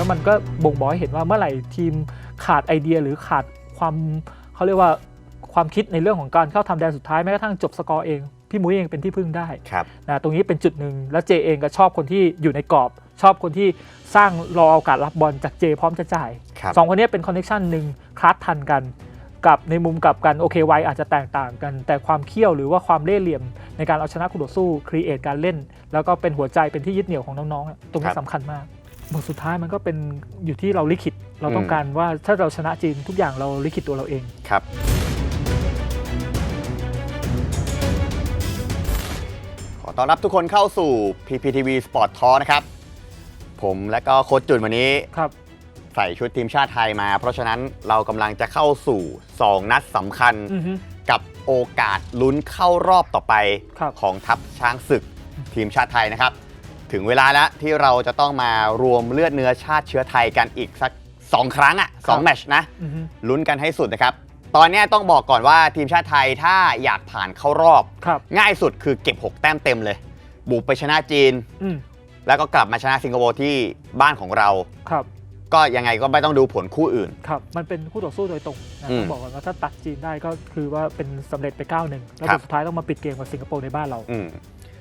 แล้วมันก็บ่งบอกให้เห็นว่าเมื่อไหร่ทีมขาดไอเดียหรือขาดความเขาเรียกว่าความคิดในเรื่องของการเข้าทำแดนสุดท้ายแม้กระทั่งจบสกอร์เอง พี่มุ้ยเองเป็นที่พึ่งได้ครับนะตรงนี้เป็นจุดหนึ่งแล้วเจเองก็ชอบคนที่อยู่ในกรอบ ชอบคนที่สร้างรอโอกาสรับบอลจากเจพร้อมจะจ่ายครับสองคนนี้เป็นคอนเนคชันหนึ่งคลาสทันกันกับในมุมกลับกันโอเคไวยอาจจะแตกต่างกัน แต่ความเขี้ยวหรือว่าความเล่ห์เหลี่ยม ในการเอาชนะคู่ต่อสู้ครีเอทการเล่น แล้วก็เป็นหัวใจเป็นที่ยึดเหนี่ยวของน้องๆอะตรงนี้สำคัญมาก บทสุดท้ายมันก็เป็นอยู่ที่เราลิขิต เราต้องการว่าถ้าเราชนะจีนทุกอย่างเราลิขิตตัวเราเองครับขอต้อนรับทุกคนเข้าสู่ PPTV Sport Talk นะครับ ผมและก็โค้ชจุนวันนี้ครับ ใส่ชุดทีมชาติไทยมา เพราะฉะนั้นเรากำลังจะเข้าสู่ 2 นัดสำคัญอือฮึ กับโอกาสลุ้นเข้ารอบต่อไปครับ ของทัพช้างศึกทีมชาติไทยนะครับ ถึงเวลาแล้วที่เราจะต้องมารวมเลือดเนื้อชาติเชื้อไทยกันอีกสัก 2 ครั้งอะสองครับแมตชนะอือฮึ ลุ้นกันให้สุดนะครับ ตอนนี้ต้องบอกก่อนว่าทีมชาติไทยถ้าอยากผ่านเข้ารอบ ครับ ง่ายสุดคือเก็บ 6 แต้มเต็มเลย บุกไปชนะจีน อืมแล้วก็กลับมาชนะสิงคโปร์ที่บ้านของเรา ครับ ก็ยังไงก็ไม่ต้องดูผลคู่อื่น ครับ มันเป็นคู่ต่อสู้โดยตรงนะอืมต้องบอกก่อนว่าถ้าตัดจีนได้ก็คือว่าเป็นสำเร็จไป9ก้าหนึ่งแล้วครับสุดท้ายต้องมาปิดเกมกับสิงคโปร์ในบ้านเรา อืม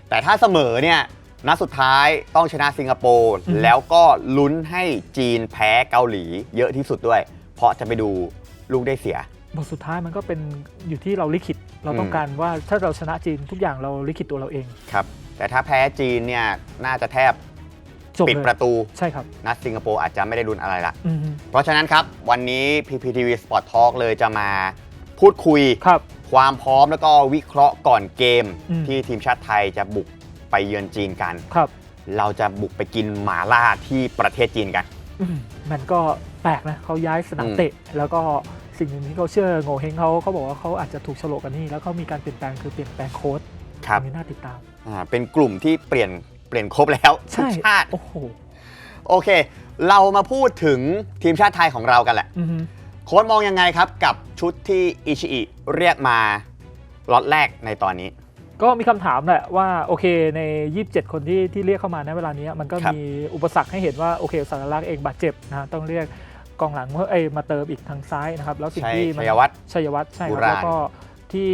แต่ถ้าเสมอเนี่ย นัดสุดท้ายต้องชนะสิงคโปร์อืมแล้วก็ลุ้นให้จีนแพ้เกาหลีเยอะที่สุดด้วย เพราะจะไปดูลูกได้เสีย บทสุดท้ายมันก็เป็นอยู่ที่เราลิขิต เราต้องอืมการว่าถ้าเราชนะจีนทุกอย่างเราลิขิตตัวเราเองครับ แต่ถ้าแพ้จีนเนี่ยน่าจะแทบจบปิดเลยประตูใช่ครับ นัดสิงคโปร์อาจจะไม่ได้ลุ้นอะไรละ อืมเพราะฉะนั้นครับ วันนี้ PPTV Sport Talk เลยจะมาพูดคุย ครับ ความพร้อมแล้วก็วิเคราะห์ก่อนเกมอืม ที่ทีมชาติไทยจะบุก ไปเยือนจีนกัน ครับ เราจะบุกไปกินหมาล่าที่ประเทศจีนกัน อืมมันก็แปลกนะเขาย้ายสนามอืมเตะ แล้วก็สิ่งหนึ่งที่เขาเชื่อโง่เฮงเขาเขาบอกว่าเขาอาจจะถูกโฉลกกันนี่แล้วเขามีการเปลี่ยนแปลงคือเปลี่ยนแปลงโค้ดครับ อันนี้น่าติดตาม อ่าเป็นกลุ่มที่เปลี่ยนเปลี่ยนครบแล้วทุใช่กชาติ โอ้โหโอเค เรามาพูดถึงทีมชาติไทยของเรากันแหละ อือฮึโค้ชมองยังไงครับ กับชุดที่อิชิอิเรียกมาล็อตแรกในตอนนี้ ก็มีคำถามแหละว่าโอเคใน 27 คนที่ที่เรียกเข้ามาในเวลานี้มันก็ครับมีอุปสรรคให้เห็นว่าโอเคสารลักษณ์เองบาดเจ็บนะต้องเรียกกองหลังเพื่อเอยมาเติมอีกทางซ้ายนะครับแล้วสิ่งชัยที่มัชันยวัฒน์ชัยวัฒน์ใช่คบุรับราณแล้วก็ที่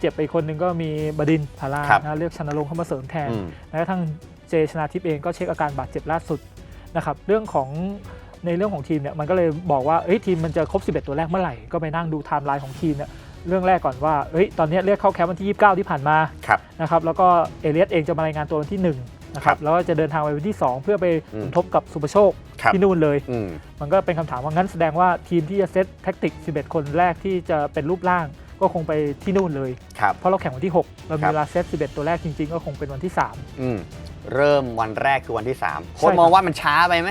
เจ็บไปอีกคนหนึ่งก็มีบดินทร์พาราครับนะเรียกชนรงค์เข้ามาเสริมแทนอืมแม้กระทั่งเจชนาทิพย์เองก็เช็คอาการบาดเจ็บล่าสุดนะครับเรื่องของในเรื่องของทีมเนี่ยมันก็เลยบอกว่าเอ้ยทีมมันจะครบ 11 ตัวแรกเมื่อไหร่ก็ไปนั่งดูไทม์ไลน์ของทีมเนี่ย เรื่องแรกก่อนว่าเอ้ยตอนเนี้ยเรียกเข้าแคมป์วันที่ 29 ที่ผ่านมาครับนะครับแล้วก็เอเลียสเองจะมารายงานตัววันที่1นงนะคครัรับบแล้วก็จะเดินทางไปวันที่ 2 เพื่อไปอืมสมทบกับสุภโชคครับที่นู่นเลยอืมมันก็เป็นคำถามว่างั้นแสดงว่าทีมที่จะเซตแท็กติก 11 คนแรกที่จะเป็นรูปร่างก็คงไปที่นู่นเลยครับเพราะเราแข่งวันที่ 6 เราคมีรับเวลาเซต 11 ตัวแรกจริง ๆ ก็คงเป็นวันที่3อืมเริ่มวันแรกคือวันที่3โค้ชใช่ครับมองว่ามันช้าไปไหม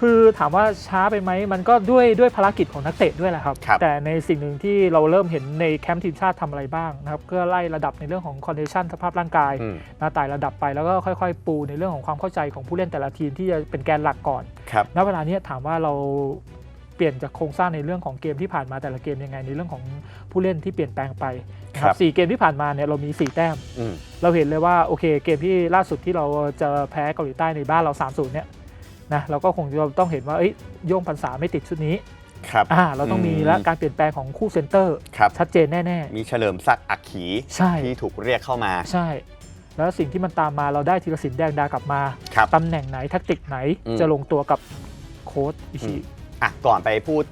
คือถามว่าช้าไปไหมมันก็ด้วยด้วยภารกิจของนักเตะด้วยแหละครับครับแต่ในสิ่งหนึ่งที่เราเริ่มเห็นในแคมป์ทีมชาติทำอะไรบ้างนะครับเพื่อไล่ระดับในเรื่องของคอนดิชันสภาพร่างกายอืมนะไต่ระดับไปแล้วก็ค่อยๆ ปูในเรื่องของความเข้าใจของผู้เล่นแต่ละทีมที่จะเป็นแกนหลักก่อนครับณเวลานี้ถามว่าเราเปลี่ยนจากโครงสร้างในเรื่องของเกมที่ผ่านมาแต่ละเกมยังไงในเรื่องของผู้เล่นที่เปลี่ยนแปลงไปนะคครัรับบสี่เกมที่ผ่านมาเนี่ยเรามี 4 แต้มอืมเราเห็นเลยว่าโอเคเกมที่ล่าสุดที่เราจะแพ้เกาหลีใต้ในบ้านเรา3-0เนี่ย นะเราก็คงจะต้องเห็นว่าเอ้ยโย่งพันษาไม่ติดชุดนี้ครับอ่าเราต้องมีอืมและการเปลี่ยนแปลงของคู่เซนเตอร์ครับชัดเจนแน่มีเฉลิมศักดิ์อักขีๆใช่ที่ถูกเรียกเข้ามาใช่ แล้วสิ่งที่มันตามมาเราได้ธีรศิลป์แดงดากลับมาครับตำแหน่งไหนแทคติกไหนอืมจะลงตัวกับโค้ชอิชิอะก่อนไปพูด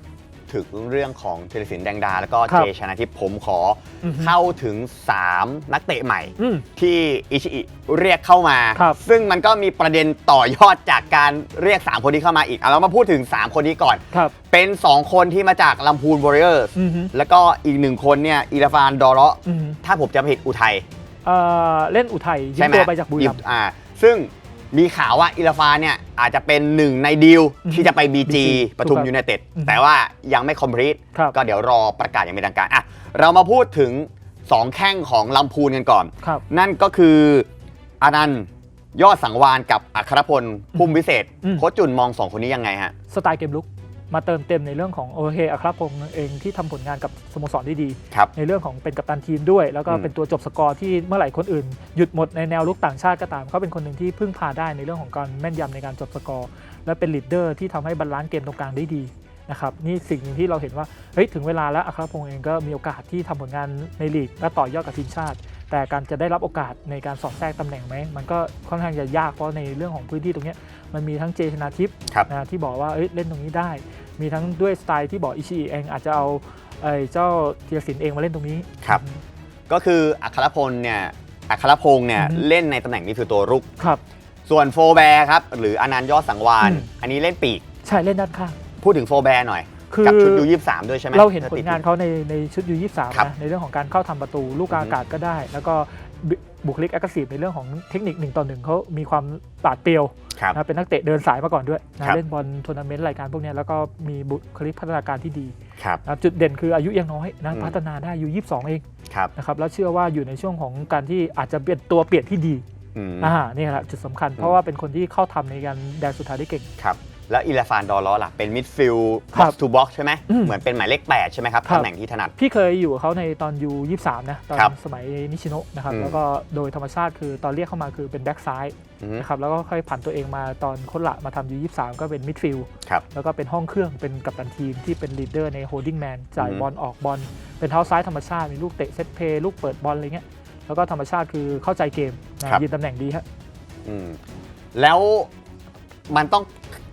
ถึงเรื่องของเทเลสินแดงดา แล้วก็ครัเจบชนะทิพย์ผมขออือฮึเข้าถึง 3 นักเตะใหม่ อืมที่อิชิอิเรียกเข้ามา ครับซึ่งมันก็มีประเด็นต่อยอดจากการเรียก 3 คนนี้เข้ามาอีกอะเรามาพูดถึง 3 คนนี้ก่อน ครับเป็น 2 คนที่มาจากลำพูนวอริเออร์อือฮึ แล้วก็อีกหนึ่งคนเนี่ยอิราฟานดอร์อือฮึถ้าผมจำไม่ผิดอุทัย เอ่อเล่นอุทัยยืใช่มไหมตัวไปจากบุรีรัมย์ อ่า ซึ่ง มีข่าวว่าอิราฟานเนี่ยอาจจะเป็นหนึ่งในดีลอือฮึที่จะไป BG BG ปทุมถูกครับยูไนเต็ดอือฮึแต่ว่ายังไม่คอมพลีทครับก็เดี๋ยวรอประกาศอย่างเป็นทางการอะเรามาพูดถึง 2 แข้งของลำพูนกันก่อนครับนั่นก็คืออานันต์ยอดสังวานกับอัครพลพุ่มวิเศษอืมโค้ชจุนมองสองคนนี้ยังไงฮะ สไตล์เกมลุก มาเติมเต็มในเรื่องของโอเคอัครพงศ์เองที่ทำผลงานกับสโมสรได้ดีครับในเรื่องของเป็นกัปตันทีมด้วย แล้วก็อืมเป็นตัวจบสกอร์ที่เมื่อไหร่คนอื่น หยุดหมดในแนวลุกต่างชาติก็ตามเขาเป็นคนหนึ่งที่พึ่งพาได้ในเรื่องของการแม่นยำในการจบสกอร์ และเป็นลีดเดอร์ที่ทำให้บาลานซ์เกมตรงกลางได้ดีนะครับนี่สิ่งหนึ่งที่เราเห็นว่าเฮ้ยถึงเวลาแล้วอัครพงศ์เองก็มีโอกาสที่ทำผลงานในลีกและต่อยอดกับทีมชาติ แต่การจะได้รับโอกาสในการสอดแทรกตำแหน่งไหมมันก็ค่อนข้างจะยากเพราะในเรื่องของพื้นที่ตรงเนี้ยมันมีทั้งเจชนาทิพย์ครับนะที่บอกว่าเอ้ยเล่นตรงนี้ได้ มีทั้งด้วยสไตล์ที่บอกอิชิอิเองอาจจะเอาไอ้เจ้าเทียสินเองมาเล่นตรงนี้ครับ ก็คืออัครพลเนี่ยอัครพงศ์เนี่ยอือฮึเล่นในตำแหน่งนี้คือตัวรุกครับ ส่วนโฟแบร์ครับหรืออนันต์ยอดสังวานอืมอันนี้เล่นปีกใช่เล่นด้านข้างพูดถึงโฟแบร์หน่อยคือกับชุดยูยี่สามด้วยใช่ไหมเราเห็นผลที่ติดงานเขาในในชุดยูยี่สามครับนะในเรื่องของการเข้าทำประตูลูกกลางอือฮึอากาศก็ได้ แล้วก็ บุบุคลิกแอคทีฟในเรื่องของเทคนิคหนึ่งต่อหนึ่งเขามีความปราดเปรียวครับนะเป็นนักเตะเดินสายมาก่อนด้วยนะครับเล่นบอลทัวร์นาเมนต์รายการพวกเนี้ยแล้วก็มีบุคลิกพัฒนาการที่ดีครับนะจุดเด่นคืออายุยังน้อยนะอืมพัฒนาได้อายุ22 เองครับนะครับแล้วเชื่อว่าอยู่ในช่วงของการที่อาจจะเป็นตัวเปลี่ยนที่ดีอืมอ่านี่แหละจุดสำคัญเพราะว่าเป็นคนที่เข้าทำในการแดนสุดท้ายได้เก่งครับ แล้วอิลาฟานดอร์ลอล่ะเป็นมิดฟิลด์ครับบ็อกซ์ทูบ็อกซ์ใช่ไหมอืมเหมือนเป็นหมายเลข8ใช่ไหมครับครับ ตำแหน่งที่ถนัด พี่เคยอยู่กับเขาในตอนยู23นะ ตอนครับสมัยนิชิโนะนะครับ อืม แล้วก็โดยธรรมชาติคือตอนเรียกเข้ามาคือเป็นแบ็กซ้ายอืม นะครับ แล้วก็ค่อยผันตัวเองมาตอนค้นละมาทำยู23ก็เป็นมิดฟิลด์ครับ แล้วก็เป็นห้องเครื่องเป็นกัปตันทีมที่เป็นลีดเดอร์ในโฮดดิ้งแมนจ่ายอืมบอลออกบอล เป็นเท้าซ้ายธรรมชาติ มีลูกเตะเซตเพย์ลูกเปิดบอลอะไรเงี้ย แล้วก็ธรรมชาติคือเข้าใจเกมนะยืนตำแหน่งดีฮะ อืมแล้ว มันต้อง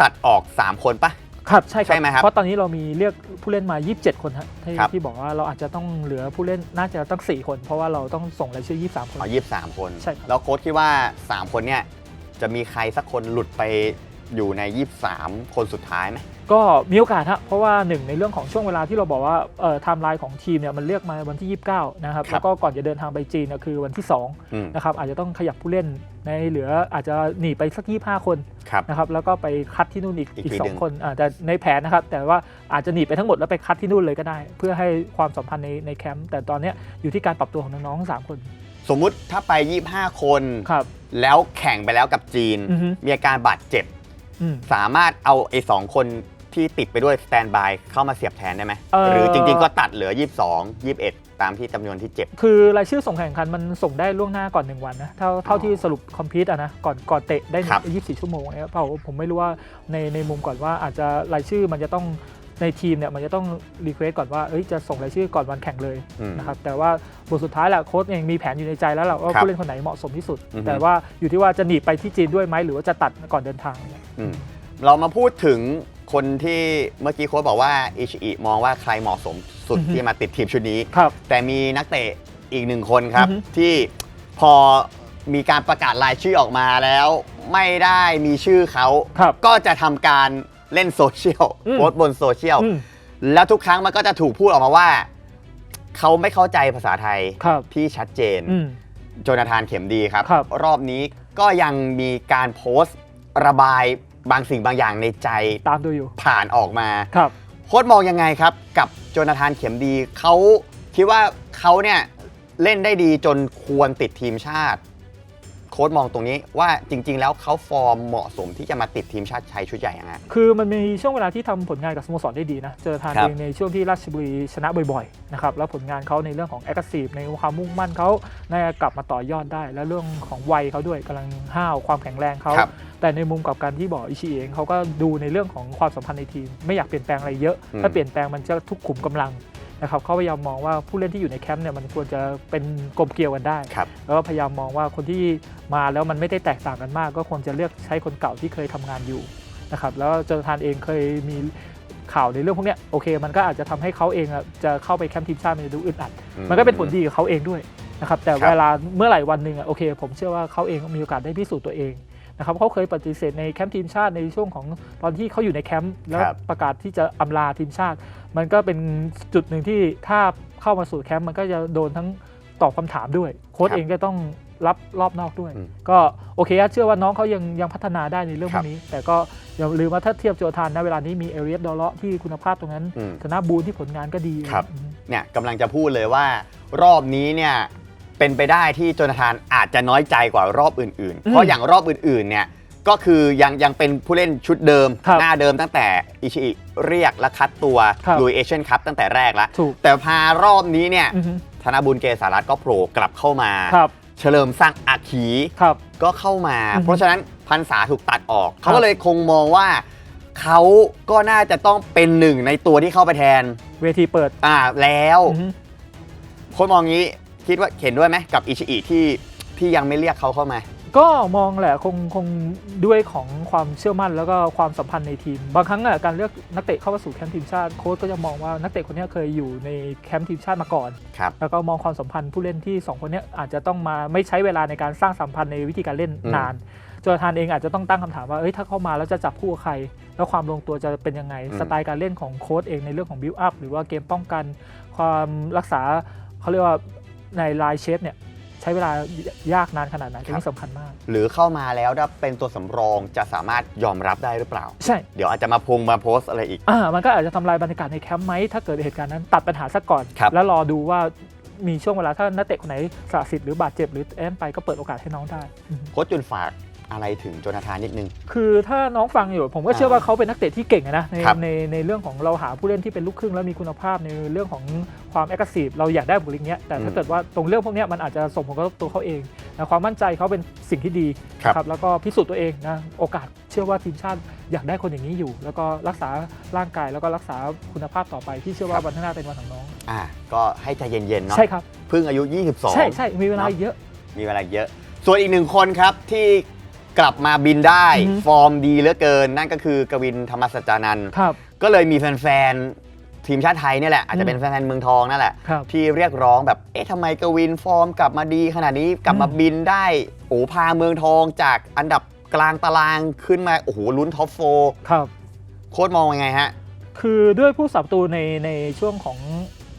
ตัดออก 3 คนปะ ครับใช่ครัใช่ไหมครับเพราะตอนนี้เรามีเรียกผู้เล่นมา 27 คนฮะที่ครับ ที่บอกว่าเราอาจจะต้องเหลือผู้เล่นน่าจะตั้ง4คน เพราะว่าเราต้องส่งรายชื่อ 23 คน อ๋อยี่สามคน ใช่ครับ แล้วโค้ชคิดว่า 3 คนเนี่ยจะมีใครสักคนหลุดไป อยู่ใน 23 คนสุดท้ายไหม ก็มีโอกาสฮะเพราะว่าหนึ่งในเรื่องของช่วงเวลาที่เราบอกว่าเอ่อไทม์ไลน์ของทีมเนี่ยมันเลือกมาวันที่ 29 นะครับ ครับแล้วก็ก่อนจะเดินทางไปจีนเนี่ยคือวันที่อืม 2นะครับอาจจะต้องขยับผู้เล่นในเหลืออาจจะหนีไปสัก 25 คนครับ นะครับแล้วก็ไปคัดที่นู่นอีกอีกอีกทีสอหนึ่งง คนอ่าแต่ในแผนนะครับ แต่ว่าอาจจะหนีไปทั้งหมดแล้วไปคัดที่นู่นเลยก็ได้ เพื่อให้ความสัมพันธ์ในในแคมป์แต่ตอนเนี้ยอยู่ที่การปรับตัวของน้องๆทั้งสามคนสมมุติถ้าไป 25 คน ครับ แล้วแข่งไปแล้วกับจีน อือฮึมีอาการบาดเจ็บ อืม สามารถเอาไอ้สองคนที่ติดไปด้วยสแตนบายเข้ามาเสียบแทนได้ไหมเอ่อ หรือจริงๆก็ตัดเหลือ 22 21 ตามที่จำนวนที่เจ็บ คือรายชื่อส่งแข่งขันมันส่งได้ล่วงหน้าก่อน 1 วันนะ เท่าเท่าที่สรุปคอมพิวต์อะนะ ก่อนก่อนเตะได้ ครับ24 ชั่วโมงเนี่ยเปล่าผมไม่รู้ว่าในในมุมก่อนว่าอาจจะรายชื่อมันจะต้อง ในทีมเนี่ยมันจะต้องรีเควสก่อนว่าเอ้ยจะส่งรายชื่อก่อนวันแข่งเลยอืมนะครับแต่ว่าบทสุดท้ายแหละโค้ชเองมีแผนอยู่ในใจแล้วแหละว่าครับผู้เล่นคนไหนเหมาะสมที่สุดอือฮึแต่ว่าอยู่ที่ว่าจะหนีไปที่จีนด้วยไหมหรือว่าจะตัดก่อนเดินทางเนี่ยอืมเรามาพูดถึงคนที่เมื่อกี้โค้ชบอกว่าอิชิอิมองว่าใครเหมาะสมสุดอือฮึที่มาติดทีมชุดนี้ครับแต่มีนักเตะอีกหนึ่งคนครับอือฮึที่พอมีการประกาศรายชื่อออกมาแล้ว ไม่ได้มีชื่อเขาครับก็จะทำการ เล่นโซเชียลอืมโพสต์บนโซเชียลอืม แล้วทุกครั้งมันก็จะถูกพูดออกมาว่า เขาไม่เข้าใจภาษาไทยครับที่ชัดเจน อืม โจนาธานเข็มดีครับ ครับ รอบนี้ก็ยังมีการโพสต์ระบายบางสิ่งบางอย่างในใจตามดูอยู่ผ่านออกมา ครับ โค้ชมองยังไงครับ กับโจนาธานเข็มดี เขาคิดว่าเขาเนี่ยเล่นได้ดีจนควรติดทีมชาติโค้ชมองตรงนี้ว่าจริง ๆ แล้วเขาฟอร์มเหมาะสมที่จะมาติดทีมชาติไทยชุดใหญ่ยังไง คือมันมีช่วงเวลาที่ทำผลงานกับสโมสรได้ดีนะ เจอทานครับเองในช่วงที่ราชบุรีชนะบ่อยๆนะครับแล้วผลงานเขาในเรื่องของแอคทีฟในความมุ่งมั่นเขาน่าจะกลับมาต่อยอดได้ แล้วเรื่องของวัยเขาด้วยกำลังห้าวความแข็งแรงเขาครับแต่ในมุมกลับการที่บอกอิชิเองเขาก็ดูในเรื่องของความสัมพันธ์ในทีม ไม่อยากเปลี่ยนแปลงอะไรเยอะอืมถ้าเปลี่ยนแปลงมันจะทุกขุมกำลัง นะครับเขาพยายามมองว่าผู้เล่นที่อยู่ในแคมป์เนี่ยมันควรจะเป็นกลมเกลียวกันได้ ครับ แล้วก็พยายามมองว่าคนที่มาแล้วมันไม่ได้แตกต่างกันมาก ก็ควรจะเลือกใช้คนเก่าที่เคยทำงานอยู่นะครับแล้วเจอทานเองเคยมีข่าวในเรื่องพวกเนี้ยโอเค มันก็อาจจะทำให้เขาเองอะจะเข้าไปแคมป์ทีมชาติมันจะดูอึดอัด มันก็เป็นผลดีกับเขาเองด้วยนะครับแต่ครับ เวลาเมื่อไหร่วันหนึ่งอะโอเค ผมเชื่อว่าเขาเองมีโอกาสได้พิสูจน์ตัวเอง นะครับเขาเคยปฏิเสธในแคมป์ทีมชาติในช่วงของตอนที่เขาอยู่ในแคมป์แล้วครับประกาศที่จะอำลาทีมชาติ มันก็เป็นจุดหนึ่งที่ถ้าเข้ามาสู่แคมป์มันก็จะโดนทั้งตอบคำถามด้วยโค้ชครับเองก็ต้องรับรอบนอกด้วยอืมก็โอเคอะเชื่อว่าน้องเขายังยังพัฒนาได้ในเรื่องคพรัวบกนี้ แต่ก็อย่าลืมว่าถ้าเทียบโจทานนะเวลานี้มีเอเรียสดอลเลาะที่คุณภาพตรงนั้นอืมชนะบูนที่ผลงานก็ดีครับอืมเนี่ยกำลังจะพูดเลยว่ารอบนี้เนี่ย เป็นไปได้ที่โจนาธานอาจจะน้อยใจกว่ารอบอื่นๆ เพราะอย่างรอบอื่นๆเนี่ยก็คือยังยังเป็นผู้เล่นชุดเดิม ครับหน้าเดิมตั้งแต่อิชิอิเรียกและคัดตัวครับลุยเอเชียนคัพตั้งแต่แรกแล้ว ถูก แต่พารอบนี้เนี่ยอือฮึธนบุญเกษารัตน์ก็โผล่กลับเข้ามา ครับ เฉลิมสร้างอาขีครับ ก็เข้ามา อือฮึเพราะฉะนั้นพันษาถูกตัดออกครัเขาบก็เลยคงมองว่า เขาก็น่าจะต้องเป็นหนึ่งในตัวที่เข้าไปแทนเวทีเปิดอ่าแล้วอือฮึ โค้ชมองงี้ คิดว่าเห็นด้วยไหมกับอิชิอิที่ที่ยังไม่เรียกเขาเข้ามา ก็มองแหละคงคงด้วยของความเชื่อมั่นแล้วก็ความสัมพันธ์ในทีม บางครั้งอะการเลือกนักเตะเข้ามาสู่แคมป์ทีมชาติโค้ชก็จะมองว่านักเตะคนเนี้ยเคยอยู่ในแคมป์ทีมชาติมาก่อน ครับ แล้วก็มองความสัมพันธ์ผู้เล่นที่ 2 คนเนี้ยอาจจะต้องมาไม่ใช้เวลาในการสร้างสัมพันธ์ในวิธีการเล่นอืมนานโจนาธานเองอาจจะต้องตั้งคำถามว่าเอ้ยถ้าเข้ามาแล้วจะจับคู่กับใคร แล้วความลงตัวจะเป็นยังไง สไตล์การเล่นของโค้ชเองในเรื่องของบิวอัพหรือว่าเกมป้องกัน ความรักษาเขาเรียกว่า ในไลน์เชฟเนี่ยใช้เวลายากนานขนาดไหนตรงนี้สำคัญมาก หรือเข้ามาแล้วถ้าเป็นตัวสำรองจะสามารถยอมรับได้หรือเปล่า ใช่ เดี๋ยวอาจจะมาพงมาโพสต์อะไรอีก อ่ามันก็อาจจะทำลายบรรยากาศในแคมป์ไหมถ้าเกิดเหตุการณ์นั้นตัดปัญหาซะก่อน ครับ แล้วรอดูว่ามีช่วงเวลาถ้านักเตะคนไหนสละสิทธิ์หรือ บาดเจ็บหรือแอนไปก็เปิดโอกาสให้น้องได้อืมโค้ชจุนฝาก อะไรถึงโจนาธานนิดนึง คือถ้าน้องฟังอยู่ ผมก็เชื่อว่าเขาเป็นนักเตะที่เก่งอะนะในครับในในเรื่องของเราหาผู้เล่นที่เป็นลูกครึ่งแล้วมีคุณภาพในเรื่องของความแอคทีฟเราอยากได้บุคลิกเนี้ยแต่ถ้าอืมเกิดว่าตรงเรื่องพวกเนี้ยมันอาจจะส่งผลกระทบตัวเขาเองนะความมั่นใจเขาเป็นสิ่งที่ดีครับ นะแล้วก็พิสูจน์ตัวเองนะโอกาสเชื่อว่าทีมชาติอยากได้คนอย่างนี้อยู่ แล้วก็รักษาร่างกายแล้วก็รักษาคุณภาพต่อไปที่เชื่อว่าวันข้างหน้าเป็นวันของน้อง อ่าก็ให้ใจเย็นๆเนาะใช่ครับเพิ่งอายุ 22 ใช่ใช่มีเวลาอีกเยอะ มีเวลาเยอะ ส่วนอีกหนึ่งคนครับที่ กลับมาบินได้ อือฮึ ฟอร์มดีเหลือเกิน นั่นก็คือกวินธรรมสัจจานันท์ครับ ก็เลยมีแฟนๆทีมชาติไทยเนี่ยแหละ อาจจะเป็นแฟนๆเมืองทองนั่นแหละ ครับ ที่เรียกร้องแบบ เอ๊ะทำไมกวินฟอร์มกลับมาดีขนาดนี้ กลับมาอืมบินได้ โอ้พาเมืองทองจากอันดับกลางตารางขึ้นมา โอ้โห ลุ้นท็อปโฟร์ครับ โค้ดมองยังไงฮะ คือด้วยผู้สับประตูในในช่วงของ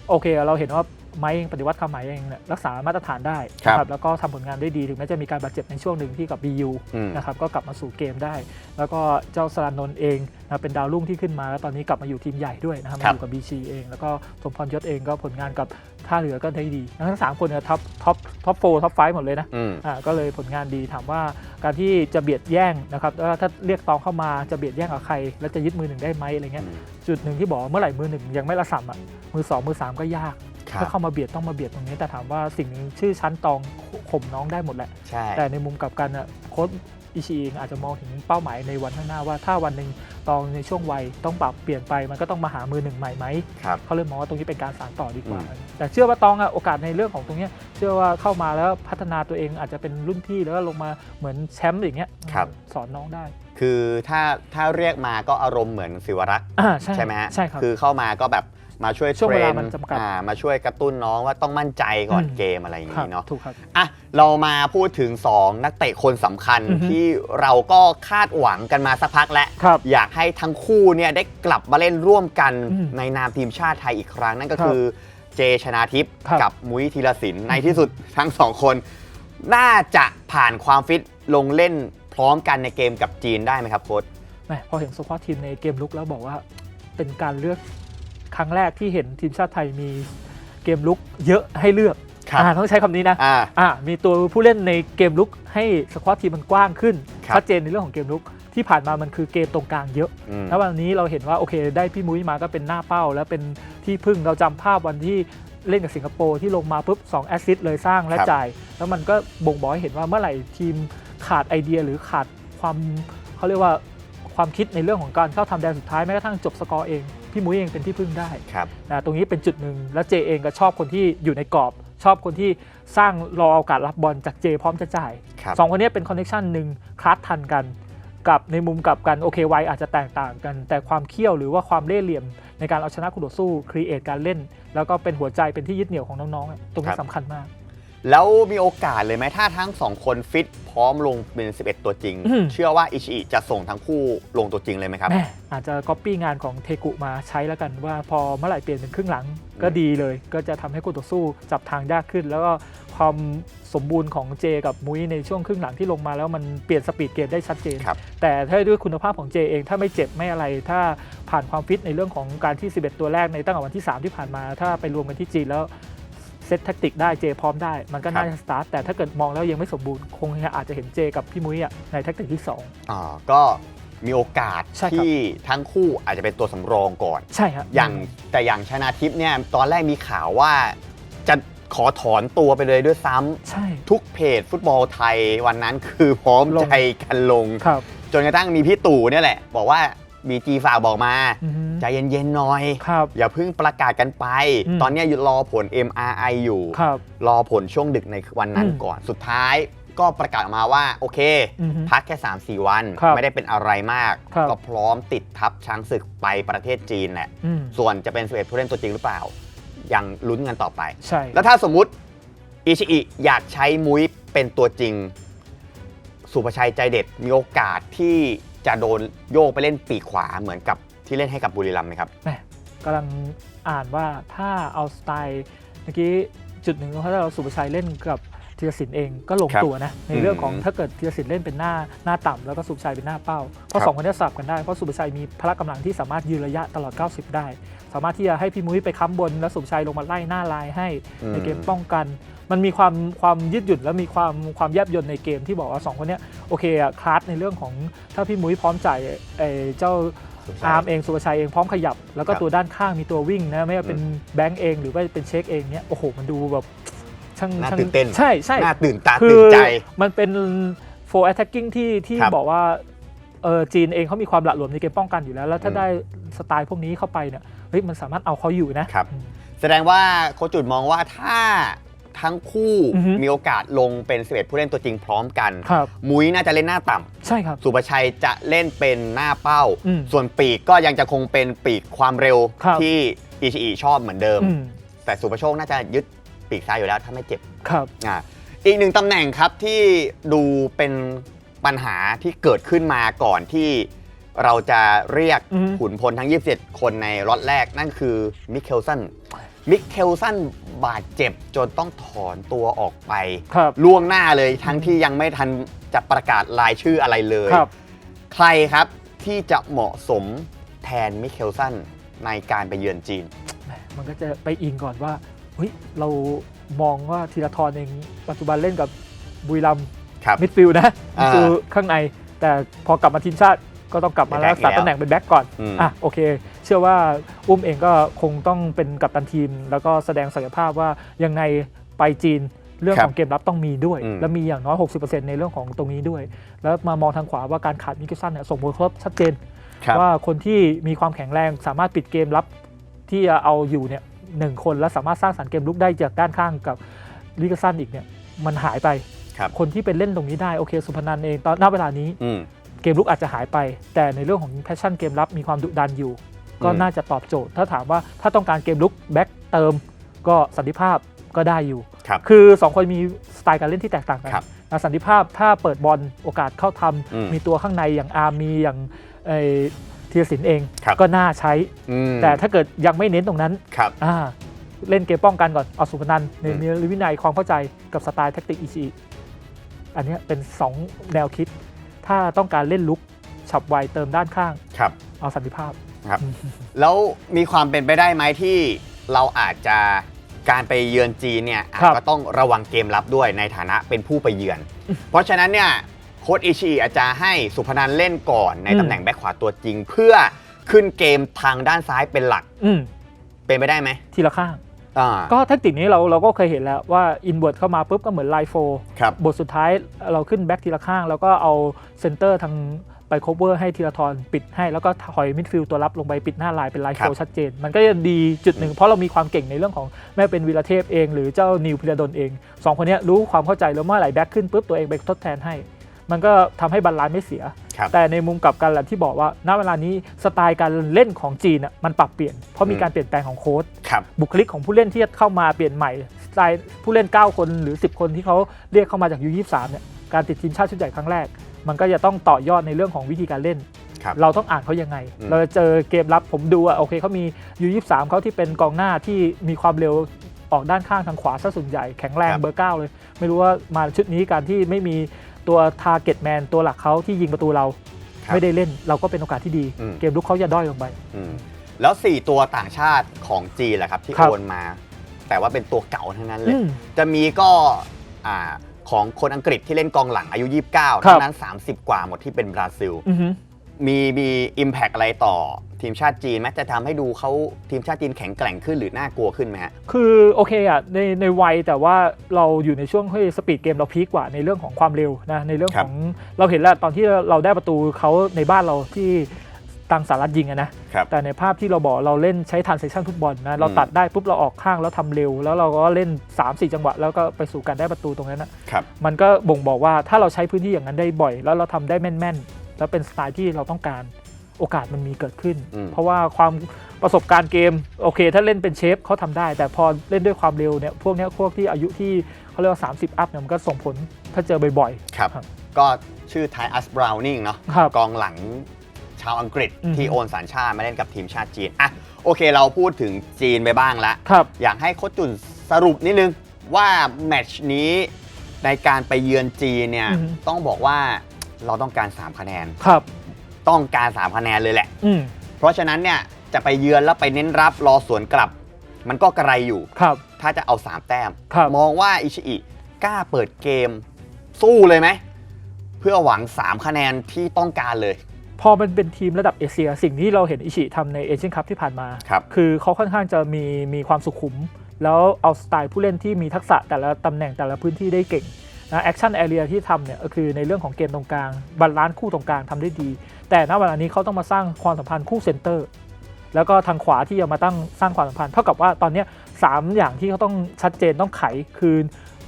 โอเค เราเห็นว่า ไม้เองปฏิวัติคำหมายเองเนี่ยรักษามาตรฐานได้ครับนะแล้วก็ทำผลงานได้ดีถึงแม้จะมีการบาดเจ็บในช่วงหนึ่งที่กับ BU อืมนะครับก็กลับมาสู่เกมได้ แล้วก็เจ้าสรานนท์เองนะเป็นดาวรุ่งที่ขึ้นมา แล้วตอนนี้กลับมาอยู่ทีมใหญ่ด้วยนะครับครัมาบอยู่กับ BC เอง แล้วก็สมพรยศเองก็ผลงานกับท่าเรือก็ได้ดีทั้งสามคนเนี่ยท็อปท็อปท็อปโฟท็อปไฟหมดเลยนะอืมอ่าก็เลยผลงานดีถามว่าการที่จะเบียดแย่งนะครับแล้วถ้าเรียกตองเข้ามาจะเบียดแย่งกับใคร แล้วจะยึดมือหนึ่งได้ไหมอะไรเงี้ยจุดหนึ่งที่บอกว่าเมื่อไหร่มือหนึ่งยังไม่ระส่ำอะมือสองมือสามก็ยากครั ถ้าบเข้ามาเบียดต้องมาเบียดตรงนี้ แต่ถามว่าสิ่งหนึ่งชื่อชั้นตองข่มน้องได้หมดแหละใช่แต่ในมุมกลับกันอะโค้ชอิชิเองอาจจะมองถึงเป้าหมายในวันข้างหน้าว่าถ้าวันหนึ่งตองในช่วงวัยต้องปรับเปลี่ยนไปมันก็ต้องมาหามือหนึ่งใหม่ไหมครับเขาเลยมองว่าตรงนี้เป็นการสานต่อดีกว่าอืมแต่เชื่อว่าตองอะโอกาสในเรื่องของตรงเนี้ยเชื่อว่าเข้ามาแล้วพัฒนาตัวเองอาจจะเป็นรุ่นพี่แล้วก็ลงมาเหมือนแชมป์อย่างเงี้ยครับสอนน้องได้ คือถ้าถ้าเรียกมาก็อารมณ์เหมือนศิวรักษ์อ่าใช่ใช่ไหมฮะใช่ครับคือเข้ามาก็แบบ มาช่วยช่วงเวลาทรมันจำกัด อ่ามาช่วยกระตุ้นน้องว่าต้องมั่นใจก่อนอืมเกมอะไรอย่างครับนี้เนาะ ถูกครับ อะเรามาพูดถึง 2 นักเตะคนสำคัญอือฮึที่เราก็คาดหวังกันมาสักพักแล้ว ครับอยากให้ทั้งคู่เนี่ยได้กลับมาเล่นร่วมกันอืมในนามทีมชาติไทยอีกครั้ง นั่นก็ครับคือเจชนาทิพย์ครับกับมุ้ยธีรศิลป์ในที่สุดทั้งสองคน น่าจะผ่านความฟิตลงเล่นพร้อมกันในเกมกับจีนได้ไหมครับโค้ช แหมพอเห็นสควอตทีมในเกมลุกแล้วบอกว่าเป็นการเลือก ครั้งแรกที่เห็นทีมชาติไทยมีเกมลุกเยอะให้เลือกครับอ่าต้องใช้คำนี้นะอ่าอ่ามีตัวผู้เล่นในเกมลุกให้สควอตทีมมันกว้างขึ้นครับชัดเจนในเรื่องของเกมลุกที่ผ่านมามันคือเกมตรงกลางเยอะอืมแล้ววันนี้เราเห็นว่าโอเค ได้พี่มุ้ยมาก็เป็นหน้าเป้า แล้วเป็นที่พึ่งเราจำภาพวันที่เล่นกับสิงคโปร์ที่ลงมาปุ๊บ2แอสซิสต์เลยสร้างและครับจ่าย แล้วมันก็บ่งบอกให้เห็นว่าเมื่อไหร่ทีมขาดไอเดียหรือขาดความเขาเรียกว่าความคิดในเรื่องของการเข้าทำแดนสุดท้ายแม้กระทั่งจบสกอร์เอง พี่มุ้ยเองเป็นที่พึ่งได้ครับนะตรงนี้เป็นจุดหนึ่งแล้วเจเองก็ชอบคนที่อยู่ในกรอบ ชอบคนที่สร้างรอโอกาสรับบอลจากเจพร้อมจะจ่ายครับสองคนนี้เป็นคอนเน t ชันหนึ่งคลาสทันกันกับในมุมกลับกันโอเคไวยอาจจะแตกต่างกัน แต่ความเขี้ยวหรือว่าความเล่ห์เหลี่ยม ในการเอาชนะคู่ต่อสู้ครีเอทการเล่น แล้วก็เป็นหัวใจเป็นที่ยึดเหนี่ยวของน้องๆอะตรงครันี้บสำคัญมาก แล้วมีโอกาสเลยไหมถ้าทั้งสองคนฟิตพร้อมลงเป็น 11 ตัวจริง อืม เชื่อว่าอิชิอิจะส่งทั้งคู่ลงตัวจริงเลยไหมครับ แม่อาจจะก๊อปปี้งานของเทกุมาใช้แล้วกันว่าพอเมื่อไหร่เปลี่ยนเป็นครึ่งหลังก็ดีเลย ก็จะทำให้คู่ต่อสู้จับทางยากขึ้น แล้วก็ความสมบูรณ์ของเจกับมุ้ยในช่วงครึ่งหลังที่ลงมาแล้วมันเปลี่ยนสปีดเกมได้ชัดเจน ครับ แต่ถ้าด้วยคุณภาพของเจเองถ้าไม่เจ็บไม่อะไร ถ้าผ่านความฟิตในเรื่องของการที่ 11 ตัวแรกในตั้งแต่วันที่ 3 ที่ผ่านมา ถ้าไปรวมกันที่จีนแล้ว เซตแท็กติกได้เจพร้อมได้ มันก็ครับน่าจะสตาร์ทแต่ถ้าเกิดมองแล้วยังไม่สมบูรณ์คงอาจจะเห็นเจกับพี่มุ้ยอะในแท็กติกที่2อ่าก็มีโอกาสใช่ครับที่ทั้งคู่อาจจะเป็นตัวสำรองก่อนใช่ครับอย่างแต่อย่างชนะทิพย์เนี่ยตอนแรกมีข่าวว่าจะขอถอนตัวไปเลยด้วยซ้ำใช่ทุกเพจฟุตบอลไทยวันนั้นคือพร้อมลงใจกันลงครับจนกระทั่งมีพี่ตู่เนี่ยแหละ บอกว่า บีจีฝากบอกมาอือฮึใจเย็นๆหน่อย ครับ อย่าเพิ่งประกาศกันไป อืม ตอนเนี้ยรอผล MRI อยู่ ครับ รอผลช่วงดึกในวันนั้นอืมก่อน สุดท้ายก็ประกาศออกมาว่า โอเค อือฮึพักแค่ 3-4 วัน ครับไม่ได้เป็นอะไรมาก ครับ ก็พร้อมติดทัพช้างศึกไปประเทศจีนแหละ อืมส่วนจะเป็น11ผู้เล่นตัวจริงหรือเปล่า ยังลุ้นกันต่อไป ใช่ แล้วถ้าสมมุติอิชิอิอยากใช้มุ้ยเป็นตัวจริง สุภชัยใจเด็ดมีโอกาสที่ จะโดนโยกไปเล่นปีกขวาเหมือนกับที่เล่นให้กับบุรีรัมย์ไหมครับ แหม่กำลังอ่านว่าถ้าเอาสไตล์เมื่อกี้จุดหนึ่งถ้าเราสุภชัยเล่นกับธีรศิลป์เองก็ลงครับตัวนะในเรื่องของอืมถ้าเกิดธีรศิลป์เล่นเป็นหน้าหน้าต่ำแล้วก็สุภชัยเป็นหน้าเป้าเพราะครับสองคนนี้สลับกันได้เพราะสุภชัยมีพละกำลังที่สามารถยืนระยะตลอด 90 ได้ สามารถที่จะให้พี่มุ้ยไปค้ำบนแล้วสุภชัยลงมาไล่หน้าลายให้ ในเกมป้องกัน มันมีความความยืดหยุ่นและมีความความแยบยนในเกมที่บอกว่าสองคนเนี้ยโอเคอะคลาสในเรื่องของถ้าพี่มุ้ยพร้อมจ่ายไอ้เจ้าสุภชัยอาร์มเองสุภชัยเองพร้อมขยับ แล้วก็ครับตัวด้านข้างมีตัววิ่งนะไม่ว่าเป็นอืมแบงก์เองหรือว่าเป็นเช็คเองเนี้ยโอ้โหมันดูแบบช่างน่าช่างตื่นเต้นใช่ใช่น่าตื่นตาคืตื่นใจ มันเป็น for attacking ที่ที่ครับบอกว่าเออจีนเองเขามีความหละหลวมในเกมป้องกันอยู่แล้ว แล้วถ้าอืมได้สไตล์พวกนี้เข้าไปเนี่ยเฮ้ยมันสามารถเอาเขาอยู่นะครับอืมแสดงว่าโค้ชจุดมองว่าถ้า ทั้งคู่อือฮึมีโอกาสลงเป็น11ผู้เล่นตัวจริงพร้อมกันครับมุ้ยน่าจะเล่นหน้าต่ำใช่ครับ สุภชัยจะเล่นเป็นหน้าเป้า อืมส่วนปีกก็ยังจะคงเป็นปีกความเร็วครับ ที่อิชิอิชอบเหมือนเดิม อืมแต่สุภโชคน่าจะยึดปีกซ้ายอยู่แล้วถ้าไม่เจ็บ ครับ อ่าอีกหนึ่งตำแหน่งครับที่ดูเป็นปัญหาที่เกิดขึ้นมาก่อนที่เราจะเรียกอือฮึขุนพลทั้ง 27 คนในล็อตแรกนั่นคือมิเคลสัน มิเคลสันบาดเจ็บจนต้องถอนตัวออกไป ครับ ล่วงหน้าเลยทั้งที่ยังไม่ทันจะประกาศรายชื่ออะไรเลย ครับ ใครครับที่จะเหมาะสมแทนมิเคลสันในการไปเยือนจีน แหมมันก็จะไปอิงก่อนว่าเฮ้ยเรามองว่าธีรทรเองปัจจุบันเล่นกับบุรีรัมย์ครับ มิดฟิลด์นะอ่าคือข้างใน แต่พอกลับมาทีมชาติก็ต้องกลับมาเป็นแบ็รัคกษาอีกแล้วตำแหน่งเป็นแบ็คก่อนอืม อะโอเค เชื่อว่า อุ้มเองก็คงต้องเป็นกัปตันทีม แล้วก็แสดงศักยภาพว่ายังไงไปจีนเรื่องครับของเกมรับต้องมีด้วยอืมและมีอย่างน้อย 60%ในเรื่องของตรงนี้ด้วย แล้วมามองทางขวาว่าการขาดมิกเกลสันเนี่ยส่งผลกระทบชัดเจนครับว่าคนที่มีความแข็งแรงสามารถปิดเกมรับที่จะเอาอยู่เนี่ยหนึ่งคนและสามารถสร้างสรรค์เกมลุกได้จากด้านข้างกับลิกสันอีกเนี่ยมันหายไปครับคนที่เป็นเล่นตรงนี้ได้โอเคสุพนันเองตอนณเวลานี้อืมเกมลุกอาจจะหายไป แต่ในเรื่องของแพชชั่นเกมรับมีความดุดันอยู่ ก็อืมน่าจะตอบโจทย์ ถ้าถามว่าถ้าต้องการเกมลุกแบ็กเติมก็สันติภาพก็ได้อยู่ครับคือ2คนมีสไตล์การเล่นที่แตกต่างกันครับนะสันติภาพถ้าเปิดบอลโอกาสเข้าทำอืมมีตัวข้างในอย่างอาร์มีอย่างไอ้ธีรศิลป์เองครับก็น่าใช้อืมแต่ถ้าเกิดยังไม่เน้นตรงนั้นครับอ่าเล่นเกมป้องกันก่อนเอาสุพนันในอืมมีวินัยความเข้าใจกับสไตล์แท็กติกอีซีอันเนี้ยเป็น 2 แนวคิด ถ้าต้องการเล่นลุกฉับไวเติมด้านข้างครับเอาสันติภาพ แล้วมีความเป็นไปได้ไหมที่เราอาจจะการไปเยือนจีนเนี่ยอาจครับ ก็ต้องระวังเกมรับด้วยในฐานะเป็นผู้ไปเยือน เพราะฉะนั้นเนี่ยโค้ชอิชิอาจจะให้สุพนันเล่นก่อนในอืมตำแหน่งแบ็คขวาตัวจริง เพื่อขึ้นเกมทางด้านซ้ายเป็นหลักอืมเป็นไปได้ไหมทีละข้าง อ่าก็แท็กติกนี้เราเราก็เคยเห็นแล้วว่าอินเว r ร์เข้ามาปุ๊บก็เหมือนไลโฟครับ บทสุดท้ายเราขึ้นแบ็กทีละข้าง แล้วก็เอาเซนเตอร์ทาง ไปโคเวอร์ให้ทีละทอนปิดให้ แล้วก็ถอยมิดฟิลด์ตัวรับลงไปปิดหน้าลายเป็นไลครัโฟบชัดเจน มันก็จะดีจุดหนึ่ง เพราะเรามีความเก่งในเรื่องของแม้เป็นวีรเทพเอง หรือเจ้านิวพิรดลเองสองคนเนี้ยรู้ความเข้าใจแล้วเมื่อไหร่แบ็กขึ้นปุ๊บตัวเองไปทดแทนให้ มันก็ทำให้บาลานซ์ไม่เสียครับแต่ในมุมกลับกันแหละที่บอกว่าณเวลานี้สไตล์การเล่นของจีนอะมันปรับเปลี่ยนเพราะมีอืมการเปลี่ยนแปลงของโค้ชครับบุคลิกของผู้เล่นที่จะเข้ามาเปลี่ยนใหม่สไตล์ผู้เล่น 9 คนหรือ 10 คนที่เขาเรียกเข้ามาจากยู23เนี่ยการติดทีมชาติชุดใหญ่ครั้งแรก มันก็จะต้องต่อยอดในเรื่องของวิธีการเล่น ครับ เราต้องอ่านเขายังไง อืม เราจะเจอเกมรับผมดูอะโอเคเขามียู23เขาที่เป็นกองหน้าที่มีความเร็วออกด้านข้างทางขวาซะส่วนใหญ่แข็งแรงเบอร์เก้าเลย ไม่รู้ว่ามาชุดนี้การที่ไม่มีตัวทาร์เก็ตแมนตัวหลักเขาที่ยิงประตูเรา ครับไม่ได้เล่นเราก็เป็นโอกาสที่ดี อืม เกมลุกเขาจะด้อยลงไป อืมแล้ว 4 ตัวต่างชาติของจีนแหละครับ ที่ครับ โอนมา แต่ว่าเป็นตัวเก่าทั้งนั้นเลยอืมจะมีก็อ่า ของคนอังกฤษที่เล่นกองหลังอายุ 29ครับเท่านั้น 30 กว่าหมดที่เป็นบราซิล อือฮึ มีมีอิมแพกอะไรต่อทีมชาติจีนไหมจะทำให้ดูเขาทีมชาติจีนแข็งแกร่งขึ้นหรือน่ากลัวขึ้นไหมฮะ คือโอเคอะในในวัยแต่ว่าเราอยู่ในช่วงที่สปีดเกมเราพีคกว่าในเรื่องของความเร็วนะในเรื่องครัขบองเราเห็นแล้วตอนที่เราได้ประตูเขาในบ้านเราที่ ตังสารัตยิงอะนะครับแต่ในภาพที่เราบอกเราเล่นใช้ทันเซชันฟุตบอลนะ เราอืมตัดได้ปุ๊บเราออกข้างแล้วทำเร็ว แล้วเราก็เล่น 3-4 จังหวะ แล้วก็ไปสู่การได้ประตูตรงนั้นนะครับมันก็บ่งบอกว่าถ้าเราใช้พื้นที่อย่างนั้นได้บ่อย แล้วเราทำได้แม่นๆ แล้วเป็นสไตล์ที่เราต้องการโอกาสมันมีเกิดขึ้นอืมเพราะว่าความประสบการณ์เกมโอเค ถ้าเล่นเป็นเชฟเขาทำได้ แต่พอเล่นด้วยความเร็วเนี่ยพวกเนี้ยพวกที่อายุที่เขาเรียกว่า 30 อัพเนี่ยมันก็ส่งผลถ้าเจอบ่อยครับครับ ก็ชื่อไทอัสบราวนิงเนาะครับกองหลัง ชาวอังกฤษอืมที่โอนสัญชาติมาเล่นกับทีมชาติจีนอะโอเคเราพูดถึงจีนไปบ้างแล้วๆครับ อยากให้โค้ชจุนสรุปนิดนึงว่าแมตช์นี้ในการไปเยือนจีนเนี่ยอือฮึ ต้องบอกว่าเราต้องการ 3 คะแนน ครับ ต้องการ 3 คะแนนเลยแหละ อืมเพราะฉะนั้นเนี่ยจะไปเยือนแล้วไปเน้นรับรอสวนกลับ มันก็กระไรอยู่ ครับ ถ้าจะเอา 3 แต้ม ครับ มองว่าอิชิอิกล้าเปิดเกมสู้เลยไหม เพื่อหวัง 3 คะแนนที่ต้องการเลย พอมันเป็นทีมระดับเอเชีย สิ่งที่เราเห็นอิชิทำในเอเชียนคัพที่ผ่านมาครับคือเขาค่อนข้างจะมีมีความสุขุม แล้วเอาสไตล์ผู้เล่นที่มีทักษะแต่ละตำแหน่งแต่ละพื้นที่ได้เก่งนะแอคชั่นแอเรียที่ทำเนี่ยก็คือในเรื่องของเกมตรงกลางบาลานซ์คู่ตรงกลางทำได้ดี แต่ณเวลานี้เขาต้องมาสร้างความสัมพันธ์คู่เซนเตอร์ แล้วก็ทางขวาที่จะมาตั้งสร้างความสัมพันธ์ เท่ากับว่าตอนเนี้ยสามอย่างที่เขาต้องชัดเจนต้องไขคือ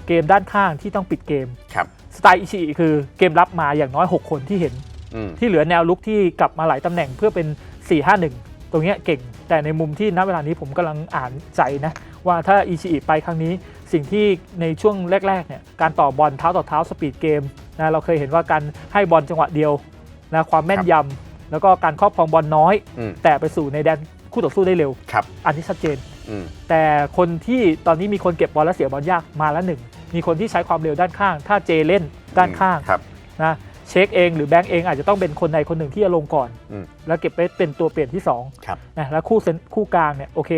เกมด้านข้างที่ต้องปิดเกมครับสไตล์อิชิคือเกมรับมาอย่างน้อย 6 คนที่เห็นอืม ที่เหลือแนวลุกที่กลับมาหลายตำแหน่งเพื่อเป็น 4-5-1 ตรงเนี้ยเก่ง แต่ในมุมที่ณเวลานี้ผมกำลังอ่านใจนะว่าถ้าอิชิอิไปครั้งนี้สิ่งที่ในช่วงแรกๆเนี่ยการต่อบอลเท้าต่อเท้าสปีดเกมนะเราเคยเห็นว่าการให้บอลจังหวะเดียวนะความแม่นยำแล้วก็การครอบครองบอลน้อยอืมแต่ไปสู่ในแดนคู่ต่อสู้ได้เร็วครับอันนี้ชัดเจนอืมแต่คนที่ตอนนี้มีคนเก็บบอลและเสียบอลยากมาแล้วหนึ่ง มีคนที่ใช้ความเร็วด้านข้าง ถ้าเจเล่นด้านข้างครับนะ เช็คเองหรือแบงก์เองอาจจะต้องเป็นคนใดคนหนึ่งที่จะลงก่อน อืม แล้วเก็บไปเป็นตัวเปลี่ยนที่2ครับนะแล้วคู่เซนคู่กลางเนี่ยโอเค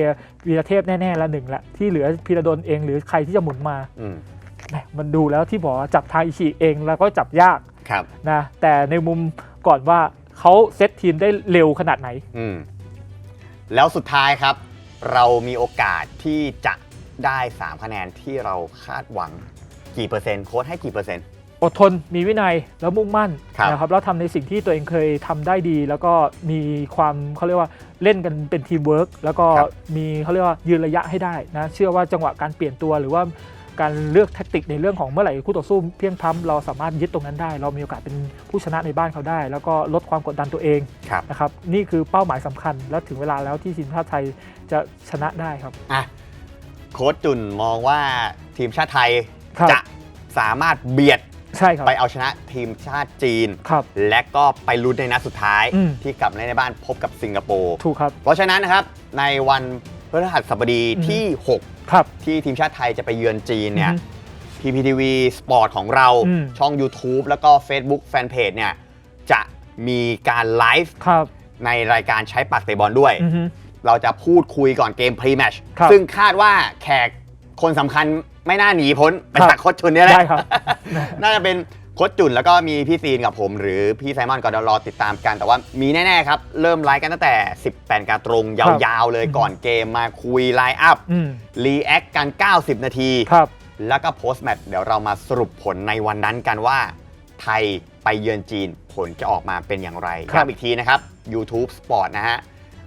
วีรเทพแน่ๆละหนึ่งละที่เหลือพีระดนเองหรือใครที่จะหมุนมาอืมแหม่มันดูแล้วที่บอกว่าจับทางอิชิเองแล้วก็จับยากครับ นะแต่ในมุมก่อนว่าเขาเซตทีมได้เร็วขนาดไหน อืม แล้วสุดท้ายครับ เรามีโอกาสที่จะได้ 3 คะแนนที่เราคาดหวังกี่เปอร์เซ็นต์โค้ดให้กี่เปอร์เซ็นต์ อดทนมีวินัยแล้วมุ่งมั่นครับนะครับแล้วทำในสิ่งที่ตัวเองเคยทำได้ดี แล้วก็มีความเขาเรียกว่าเล่นกันเป็นทีมเวิร์กแล้วก็มีเขาเรียกว่ายืนระยะให้ได้นะเชื่อว่าจังหวะการเปลี่ยนตัวหรือว่าการเลือกแทคติกในเรื่องของเมื่อไหร่คู่ต่อสู้เพียงพล้ำเราสามารถยึดตรงนั้นได้ เรามีโอกาสเป็นผู้ชนะในบ้านเขาได้ แล้วก็ลดความกดดันตัวเองครับนะครับนี่คือเป้าหมายสำคัญ และถึงเวลาแล้วที่ทีมชาติไทยจะชนะได้ครับอะโค้ดจุนมองว่าทีมชาติไทยครับจะสามารถเบียด ใช่ครับ ไปเอาชนะทีมชาติจีน ครับ และก็ไปลุ้นในนัดสุดท้ายอืม ที่กลับมาเล่นในบ้านพบกับสิงคโปร์ถูกครับ เพราะฉะนั้นนะครับในวันพฤหัสบดีอืมที่ ครับ 6 ที่ทีมชาติไทยจะไปเยือนจีนเนี่ย อือฮึ PPTV Sport ของเราอืม ช่อง YouTube แล้วก็ Facebook Fanpage เนี่ยจะมีการไลฟ์ครับ ในรายการใช้ปากเตะบอลด้วย อือฮึ เราจะพูดคุยก่อนเกมพรีแมชครับ ซึ่งคาดว่าแขกคนสำคัญ ไม่น่าหนีพ้นไปครับจากโค้ชจุนเนี่ยแหละได้ครับ น่าจะเป็นโค้ชจุนแล้วก็มีพี่ซีนกับผม หรือพี่ไซมอนก็เดี๋ยวรอติดตามกัน แต่ว่ามีแน่ๆครับ เริ่มไลฟ์กันตั้งแต่ 18การตรงยาวๆเลยอืมก่อนเกมมาคุยไลน์อัพอืมรีแอคกัน 90 นาที ครับ แล้วก็โพสต์แมตช์เดี๋ยวเรามาสรุปผลในวันนั้นกันว่า ไทยไปเยือนจีนผลจะออกมาเป็นอย่างไรครับ ย้ำอีกทีนะครับ YouTube Sport นะฮะ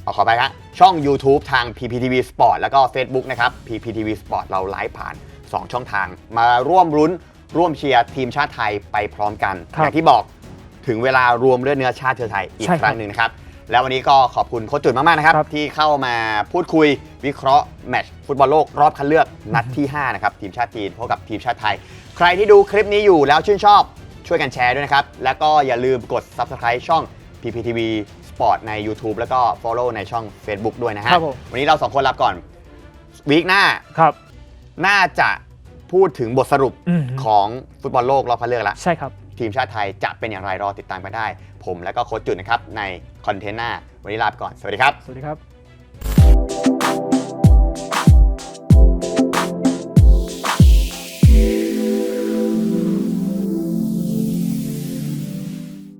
เอาขอไปครับช่อง YouTube ทาง PPTV Sport แล้วก็ Facebook นะครับ PPTV Sport เราไลฟ์ผ่าน 2 ช่องทาง มาร่วมรุ้นร่วมเชียร์ทีมชาติไทยไปพร้อมกันครับอย่างที่บอกถึงเวลารวมเลือดเนื้อชาติเชื้อไทยอีกใช่ครับครั้งหนึ่งนะครับ แล้ววันนี้ก็ขอบคุณโค้ชจุนมากๆนะครับ ครับ ที่เข้ามาพูดคุยวิเคราะห์แมตช์ฟุตบอลโลกรอบคัดเลือกนัดที่ 5 นะครับ ทีมชาติจีนพบกับทีมชาติไทย ใครที่ดูคลิปนี้อยู่แล้วชื่นชอบช่วยกันแชร์ด้วยนะครับ แล้วก็อย่าลืมกด Subscribe ช่อง PPTV Sport ใน YouTube แล้วก็ Follow ในช่อง Facebook ด้วยนะฮะครับผม วันนี้เราสองคนลาก่อนวีคหน้า ครับ น่าจะพูดถึงบทสรุปอืม ของฟุตบอลโลกรอบคัดเลือกแล้วใช่ครับ ทีมชาติไทยจะเป็นอย่างไรรอติดตามกันได้ ผมและก็โค้ชจุนนะครับในคอนเทนต์หน้าวันนี้ลาไปก่อน สวัสดีครับ สวัสดีครับ